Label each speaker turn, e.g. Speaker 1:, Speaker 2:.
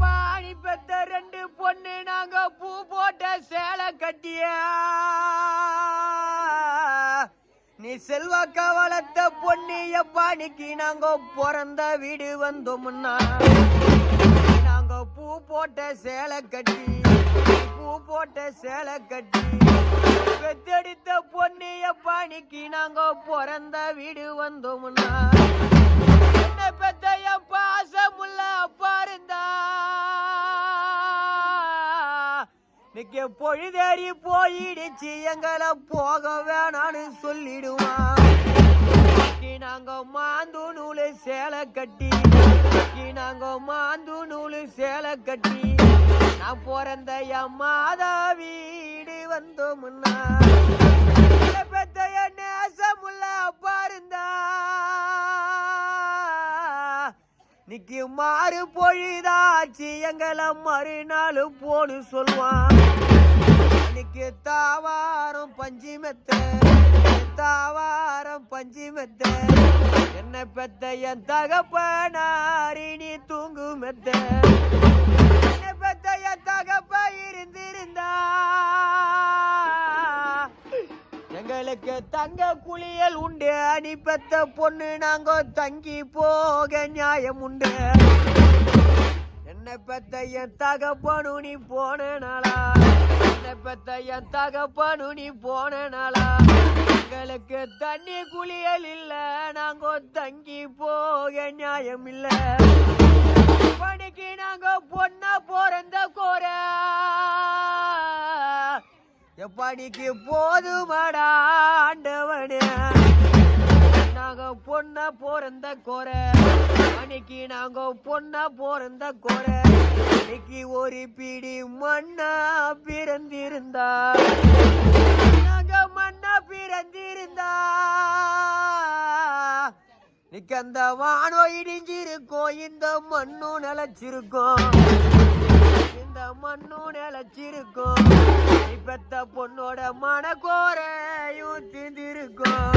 Speaker 1: பாணி பெத்த ரெண்டு பொண்ணு நாங்க பூ போட்ட சேலை கட்டிய? நீ செல்வாக்கா வளர்த்த பொண்ணு எப்பாணிக்கு நாங்க பிறந்த வீடு வந்தோம்னா? போட்ட சேலை கட்டி பூ போட்ட சேலை கட்டி பெத்தடித்த பொன்னிய பாணிக்கு நாங்க பிறந்த வீடு வந்தோம்னா என்ன பெத்தைய பாசமுள்ள அப்பா இருந்தா? நிக்க பொழுதேறி போயிடுச்சு எங்களை போக வேணான்னு சொல்லிடுவான் நாங்க மாந்து நூலு சேலை கட்டி கட்டி நான் பிறந்த என் மாதா வீடு வந்தோம்னா பெத்த நேசமுள்ள அப்பா இருந்தா. நிக்கு மாறு பொழுதாச்சு எங்களை மறுநாளும் போனு சொல்லுவான் இன்னைக்கு தாவாரம் பஞ்சு மெத்த தாவாரம் பஞ்சு மெத்த. என்ன பெத்த என் தகப்பனாரி குடும்பத்த என்ன தகப்ப இருந்திருந்தா எங்களுக்கு தங்க குளியல் உண்டு. அனிப்பத்த பொண்ணு நாங்க தங்கி போக நியாயம் உண்டு. என்ன பெத்த என் தகப்பனு நீ போன நாளா? என்ன பெத்த என் தகப்பனு நீ போன நாளா? எங்களுக்கு தண்ணி குளியல் இல்ல நாங்க தங்கி போக நியாயம் இல்லை. பணிக்கு நாங்க பொண்ணா பிறந்த கோர. எப்படிக்கு போதுமாடா ஆண்டவனே. நாங்க பொண்ணா பிறந்த கோர. அன்னைக்கு நாங்க பொண்ணா பிறந்த கோர. இன்னைக்கு ஒரு பிடி மண்ணா பிறந்திருந்தா. நிக்கந்த வானோ வானம் இடிஞ்சிருக்கோம். இந்த மண்ணும் நிலச்சிருக்கோம். இந்த மண்ணும் நிலச்சிருக்கோம். நீ பெத்த பொண்ணோட மனக்கோரையும் திந்திருக்கும்